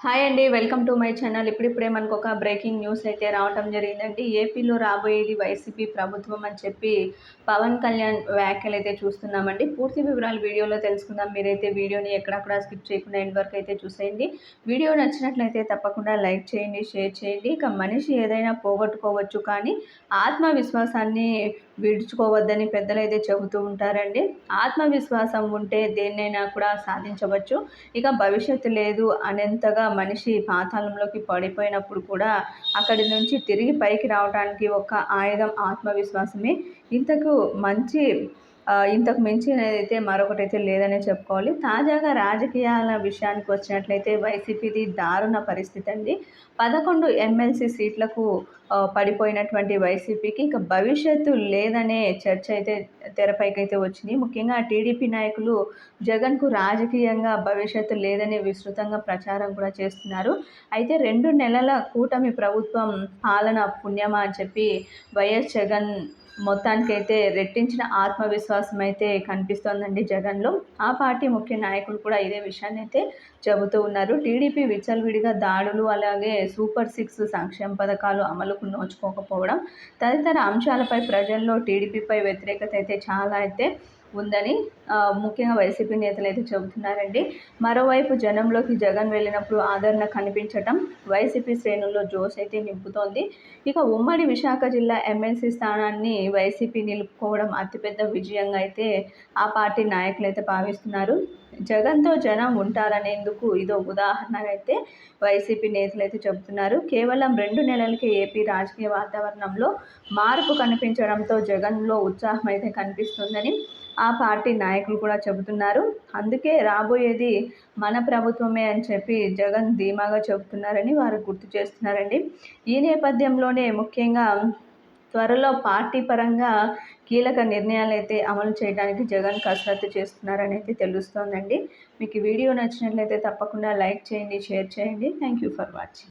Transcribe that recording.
Hi అండి welcome to my channel. ఇప్పుడిప్పుడే మనకు ఒక బ్రేకింగ్ న్యూస్ అయితే రావటం జరిగిందండి. ఏపీలో రాబోయేది వైసీపీ ప్రభుత్వం అని చెప్పి పవన్ కళ్యాణ్ వ్యాఖ్యలు అయితే చూస్తున్నామండి. పూర్తి వివరాలు వీడియోలో తెలుసుకుందాం. మీరైతే వీడియోని ఎక్కడక్కడ స్కిప్ చేయకుండా ఎండ్ వరకు అయితే చూసేయండి. వీడియో నచ్చినట్లయితే తప్పకుండా లైక్ చేయండి షేర్ చేయండి. ఇక మనిషి ఏదైనా పోగొట్టుకోవచ్చు కానీ ఆత్మవిశ్వాసాన్ని విడుచుకోవద్దని పెద్దలు అయితే చెబుతూ ఉంటారండి. ఆత్మవిశ్వాసం ఉంటే దేన్నైనా కూడా సాధించవచ్చు. ఇక భవిష్యత్తు లేదు అనేంతగా మనిషి పాతాళంలోకి పడిపోయినప్పుడు కూడా అక్కడి నుంచి తిరిగి పైకి రావడానికి ఒక ఆయుధం ఆత్మవిశ్వాసమే. ఇంతకు మంచి ఇంతకు మించి అయితే మరొకటి అయితే లేదనే చెప్పుకోవాలి. తాజాగా రాజకీయాల విషయానికి వచ్చినట్లయితే వైసీపీది దారుణ పరిస్థితి అండి. పదకొండు ఎమ్మెల్సీ సీట్లకు పడిపోయినటువంటి వైసీపీకి ఇక భవిష్యత్తు లేదనే చర్చ అయితే తెరపైకి అయితే వచ్చింది. ముఖ్యంగా టీడీపీ నాయకులు జగన్కు రాజకీయంగా భవిష్యత్తు లేదనే విస్తృతంగా ప్రచారం కూడా చేస్తున్నారు. అయితే రెండు నెలల కూటమి ప్రభుత్వం పాలన పుణ్యమా అని చెప్పి వైఎస్ జగన్ మొత్తానికైతే రెట్టించిన ఆత్మవిశ్వాసం అయితే కనిపిస్తోందండి జగన్లో. ఆ పార్టీ ముఖ్య నాయకులు కూడా ఇదే విషయాన్ని అయితే చెబుతూ ఉన్నారు. టీడీపీ విచ్చలవిడిగా దాడులు అలాగే సూపర్ సిక్స్ సంక్షేమ పథకాలు అమలుకు నోచుకోకపోవడం తదితర అంశాలపై ప్రజల్లో టీడీపీపై వ్యతిరేకత అయితే చాలా అయితే ఉందని ముఖ్యంగా వైసీపీ నేతలు అయితే చెబుతున్నారండి. మరోవైపు జనంలోకి జగన్ వెళ్ళినప్పుడు ఆదరణ కనిపించటం వైసీపీ శ్రేణుల్లో జోష్ అయితే నింపుతోంది. ఇక ఉమ్మడి విశాఖ జిల్లా ఎమ్మెల్సీ స్థానాన్ని వైసీపీ నిలుపుకోవడం అతిపెద్ద విజయంగా అయితే ఆ పార్టీ నాయకులు అయితే భావిస్తున్నారు. జగన్తో జనం ఉంటారనేందుకు ఇదో ఉదాహరణగా అయితే వైసీపీ నేతలు అయితే చెబుతున్నారు. కేవలం రెండు నెలలకే ఏపీ రాజకీయ వాతావరణంలో మార్పు కనిపించడంతో జగన్లో ఉత్సాహం అయితే కనిపిస్తుందని ఆ పార్టీ నాయకులు కూడా చెబుతున్నారు. అందుకే రాబోయేది మన ప్రభుత్వమే అని చెప్పి జగన్ ధీమాగా చెబుతున్నారని వారు గుర్తు చేస్తున్నారండి. ఈ నేపథ్యంలోనే ముఖ్యంగా త్వరలో పార్టీ పరంగా కీలక నిర్ణయాలు అయితే అమలు చేయడానికి జగన్ కసరత్తు చేస్తున్నారని అయితే తెలుస్తోందండి. మీకు వీడియో నచ్చినట్లయితే తప్పకుండా లైక్ చేయండి షేర్ చేయండి. Thank you for watching